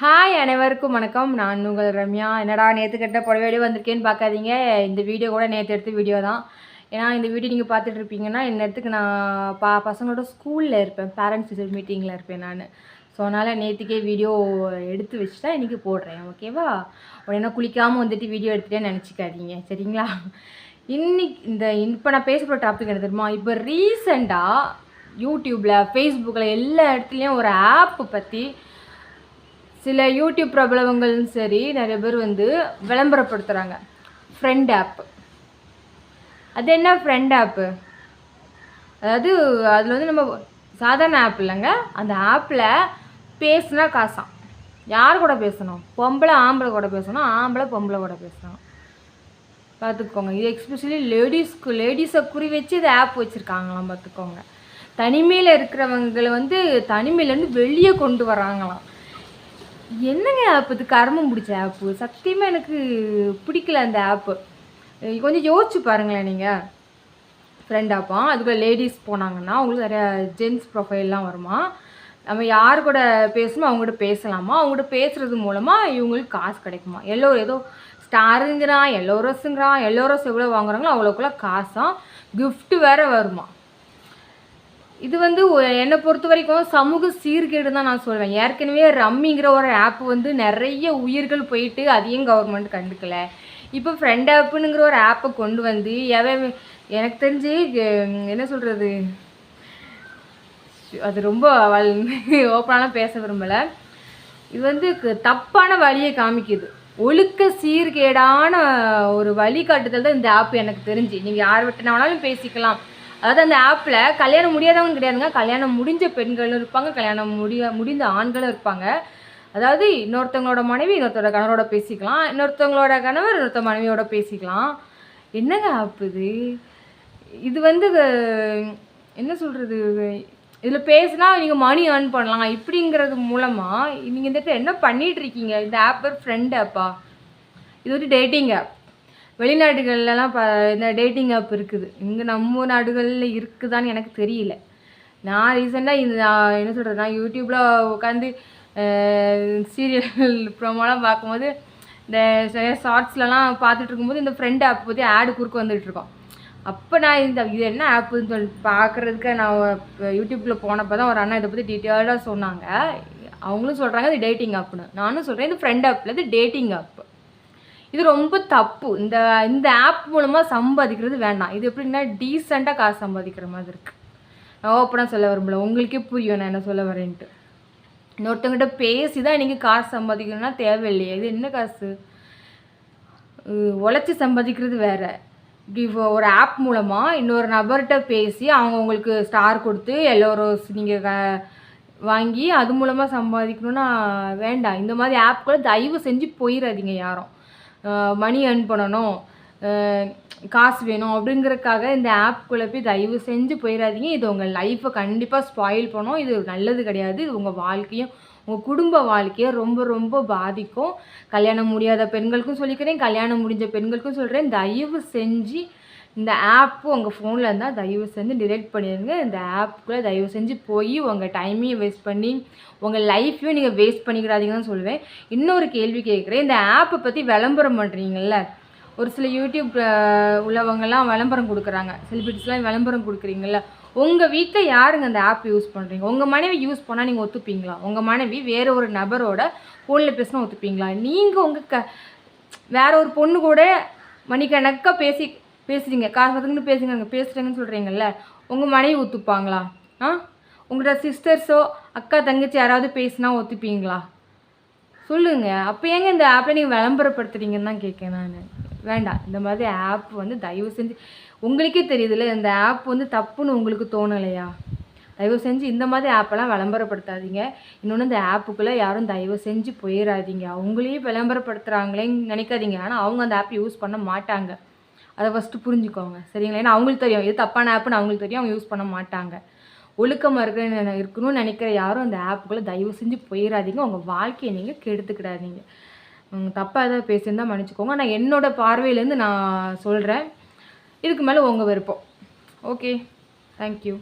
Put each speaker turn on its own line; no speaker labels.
Hi அனைவருக்கும் வணக்கம். நான் உங்கள் ரம்யா. என்னடா நேற்று கட்ட புடவையோட வந்திருக்கேன்னு பார்க்காதீங்க. இந்த வீடியோ கூட நேற்று எடுத்த வீடியோ தான். ஏன்னா இந்த வீடியோ நீங்கள் பார்த்துட்டு இருப்பீங்கன்னா நேரத்துக்கு நான் பா பசங்களோட ஸ்கூலில் இருப்பேன். பேரண்ட்ஸ் டீச்சர் மீட்டிங்கில் இருப்பேன் நான். ஸோ அதனால் நேற்றுக்கே வீடியோ எடுத்து வச்சுட்டா இன்றைக்கி போடுறேன். ஓகேவா உடனே குளிக்காமல் வந்துட்டு வீடியோ எடுத்துகிட்டே நினச்சிக்காதீங்க. சரிங்களா? இன்னைக்கு இந்த இப்போ நான் பேச போகிற டாபிக் என்ன தெரியுமா? இப்போ ரீசெண்டாக யூடியூப்பில் ஃபேஸ்புக்கில் எல்லா இடத்துலையும் ஒரு ஆப்பு பற்றி சில யூடியூப் பிரபலவங்களும் சரி நிறைய பேர் வந்து விளம்பரப்படுத்துகிறாங்க ஃப்ரெண்ட் ஆப் அது என்ன ஃப்ரெண்ட் ஆப்பு அதாவது அதில் வந்து நம்ம சாதாரண ஆப் இல்லைங்க. அந்த ஆப்பில் பேசுனா காசாம். யார் கூட பேசணும்? பொம்பளை ஆம்பளை கூட பேசணும். ஆம்பளை பொம்பளை கூட பேசணும். பார்த்துக்கோங்க இது எக்ஸ்பெஷலி லேடிஸ்க்கு லேடிஸை குறி வச்சு இது ஆப் வச்சுருக்காங்களாம் பார்த்துக்கோங்க தனிமையில் இருக்கிறவங்களை வந்து தனிமையிலேருந்து வெளியே கொண்டு வராங்களாம் என்னங்க ஆப் இது? கர்மம் பிடிச்ச ஆப்பு சத்தியமாக எனக்கு பிடிக்கல அந்த ஆப்பு கொஞ்சம் யோசிச்சு பாருங்களேன் நீங்கள் ஃப்ரெண்ட் ஆப்பாம் அதுக்குள்ள லேடிஸ் போனாங்கன்னா அவங்களுக்கு நிறையா ஜென்ஸ் ப்ரொஃபைல்லாம் வருமா? நம்ம யார் கூட பேசணுமோ அவங்ககிட்ட பேசலாமா? அவங்ககிட்ட பேசுகிறது மூலமாக இவங்களுக்கு காசு கிடைக்குமா? எல்லோரும் ஏதோ ஸ்டாருங்கிறான் எல்லோரஸுங்கிறான் எல்லோரஸ் எவ்வளோ வாங்குறாங்களோ அவ்வளோக்குள்ள காசாக கிஃப்ட்டு வேறு வருமா? இது வந்து என்னை பொறுத்த வரைக்கும் சமூக சீர்கேடு தான் நான் சொல்வேன். ஏற்கனவே ரம்மிங்கிற ஒரு ஆப் வந்து நிறைய உயிர்கள் போயிட்டு அதையும் கவர்மெண்ட் கண்டுக்கல. இப்போ ஃப்ரெண்ட் ஆப்புனுங்கிற ஒரு ஆப்பை கொண்டு வந்து எவன் எனக்கு தெரிஞ்சு என்ன சொல்கிறது அது ரொம்ப ஓப்பனாலாம் பேச விரும்பலை. இது வந்து தப்பான வழியை காமிக்குது. ஒழுக்க சீர்கேடான ஒரு வழிகாட்டுதல் தான் இந்த ஆப் எனக்கு தெரிஞ்சு. நீங்கள் யார் விட்டுனா வேணாலும் பேசிக்கலாம். அதாவது அந்த ஆப்பில் கல்யாணம் முடியாதவங்க கிடையாதுங்க. கல்யாணம் முடிஞ்ச பெண்களும் இருப்பாங்க. கல்யாணம் முடிய முடிந்த ஆண்களும் இருப்பாங்க. அதாவது இன்னொருத்தவங்களோட மனைவி இன்னொருத்தரோட கணவரோட பேசிக்கலாம். இன்னொருத்தவங்களோட கணவர் இன்னொருத்த மனைவியோட பேசிக்கலாம். என்னங்க ஆப் இது? இது வந்து என்ன சொல்கிறது இதில் பேசினா நீங்கள் மணி ஏர்ன் பண்ணலாம். இப்படிங்கிறது மூலமாக நீங்கள் இந்த என்ன பண்ணிகிட்ருக்கீங்க இந்த ஆப் ஃப்ரெண்டு ஃப்ரெண்ட் ஆப்பா இது வந்து டேட்டிங் ஆப் வெளிநாடுகள்லாம் ப இந்த டேட்டிங் ஆப் இருக்குது. இங்கே நம்ம நாடுகளில் இருக்குதான்னு எனக்கு தெரியல. நான் ரீசெண்டாக இந்த நான் என்ன சொல்கிறது நான் யூடியூப்பில் உட்காந்து சீரியல் ப்ரோமோலாம் பார்க்கும்போது இந்த ஷார்ட்ஸ்லலாம் பார்த்துட்டு இருக்கும்போது இந்த ஃப்ரெண்ட் ஆப் பற்றி ஆடு குறுக்க வந்துட்டுருக்கோம் அப்போ நான் இந்த இது என்ன ஆப்புன்னு சொல்லி பார்க்குறதுக்கு நான் இப்போ யூடியூப்பில் போனப்போ தான் ஒரு அண்ணா இதை பற்றி டீட்டெயில்டாக சொன்னாங்க. அவங்களும் சொல்கிறாங்க இது டேட்டிங் ஆப்னு நானும் சொல்கிறேன் இது ஃப்ரெண்ட் ஆப்பில் இது டேட்டிங் ஆப் இது ரொம்ப தப்பு. இந்த இந்த ஆப் மூலமாக சம்பாதிக்கிறது வேண்டாம். இது எப்படின்னா டீசெண்டாக காசு சம்பாதிக்கிற மாதிரி இருக்குது நான் ஓப்பனாக சொல்ல விரும்பல. உங்களுக்கே புரியும் நான் என்ன சொல்ல வரேன்ட்டு. இன்னொருத்தவங்கிட்ட பேசி தான் நீங்கள் காசு சம்பாதிக்கணும்னா தேவையில்லையே. இது என்ன காசு? உழைச்சி சம்பாதிக்கிறது வேறு. இப்படி இப்போ ஒரு ஆப் மூலமாக இன்னொரு நபர்கிட்ட பேசி அவங்க உங்களுக்கு ஸ்டார் கொடுத்து எல்லோரும் நீங்கள் வாங்கி அது மூலமாக சம்பாதிக்கணும்னா வேண்டாம். இந்த மாதிரி ஆப்களை தயவு செஞ்சு போயிடாதீங்க யாரும். மணி ஏர்ன் பண்ணணும் காசு வேணும் அப்படிங்கிறதுக்காக இந்த ஆப்குள்ளே போய் தயவு செஞ்சு போயிடாதீங்க. இது உங்கள் லைஃப்பை கண்டிப்பாக ஸ்பாயில் பண்ணும். இது நல்லது கிடையாது. இது உங்கள் வாழ்க்கையும் உங்கள் குடும்ப வாழ்க்கையை ரொம்ப ரொம்ப பாதிக்கும். கல்யாணம் முடியாத பெண்களுக்கும் சொல்லிக்கிறேன் கல்யாணம் முடிஞ்ச பெண்களுக்கும் சொல்கிறேன் தயவு செஞ்சு இந்த ஆப்பு உங்கள் ஃபோனில் இருந்தால் தயவு செஞ்சு டிலீட் பண்ணிடுங்க இந்த ஆப்புக்குள்ளே தயவு செஞ்சு போய் உங்கள் டைமையும் வேஸ்ட் பண்ணி உங்கள் லைஃப்பையும் நீங்கள் வேஸ்ட் பண்ணிக்கிறாதீங்கன்னு சொல்லுவேன். இன்னொரு கேள்வி கேட்குறேன். இந்த ஆப்பை பற்றி விளம்பரம் பண்ணுறீங்கள ஒரு சில யூடியூப் அஹ், உள்ளவங்கெல்லாம் விளம்பரம் கொடுக்குறாங்க. செலிபிரிட்டிஸ்லாம் விளம்பரம் கொடுக்குறீங்கள உங்கள் வீட்டில் யாருங்க அந்த ஆப் யூஸ் பண்ணுறீங்க உங்கள் மனைவி யூஸ் பண்ணால் நீங்கள் ஒத்துப்பீங்களா? உங்கள் மனைவி வேறு ஒரு நபரோட ஃபோனில் பேசினா ஒத்துப்பீங்களா? நீங்கள் உங்கள் க வேற ஒரு பொண்ணு கூட மணிக்கணக்காக பேசி பேசுறீங்க. காசு அதுக்குன்னு பேசுங்க பேசுகிறேங்கன்னு சொல்கிறீங்கல்ல உங்கள் மனைவி ஒத்துப்பாங்களா? ஆ? உங்களோட சிஸ்டர்ஸோ அக்கா தங்கச்சி யாராவது பேசினா ஒத்துப்பீங்களா? சொல்லுங்க. அப்போ ஏங்க இந்த ஆப்பை நீங்கள் விளம்பரப்படுத்துறீங்கன்னு தான் கேட்கேன் நான். வேண்டாம். இந்த மாதிரி ஆப் வந்து தயவு செஞ்சு உங்களுக்கே தெரியுதுல்ல இந்த ஆப் வந்து தப்புன்னு உங்களுக்கு தோணலையா? தயவு செஞ்சு இந்த மாதிரி ஆப்பெல்லாம் விளம்பரப்படுத்தாதீங்க. இன்னொன்று இந்த ஆப்புக்குள்ளே யாரும் தயவு செஞ்சு போயிடாதீங்க அவங்களையும் விளம்பரப்படுத்துகிறாங்களேன்னு நினைக்காதீங்க. ஆனால் அவங்க அந்த ஆப் யூஸ் பண்ண மாட்டாங்க. அதை ஃபஸ்ட்டு புரிஞ்சுக்கோங்க சரிங்களா? ஏன்னா அவங்களுக்கு தெரியும். இது தப்பான ஆப்புன்னு அவங்களுக்கு தெரியும். அவங்க யூஸ் பண்ண மாட்டாங்க. ஒழுக்கமாக இருக்கிற இருக்கணும்னு நினைக்கிற யாரும் அந்த ஆப்புக்குள்ளே தயவு செஞ்சு போயிடாதீங்க உங்கள் வாழ்க்கையை நீங்கள் கெடுத்துக்கிடாதீங்க. தப்பாக ஏதாவது பேசியிருந்தால் மன்னிச்சுக்கோங்க. நான் என்னோடய பார்வையிலேருந்து நான் சொல்கிறேன் இதுக்கு மேலே உங்கள் விருப்பம். Okay thank you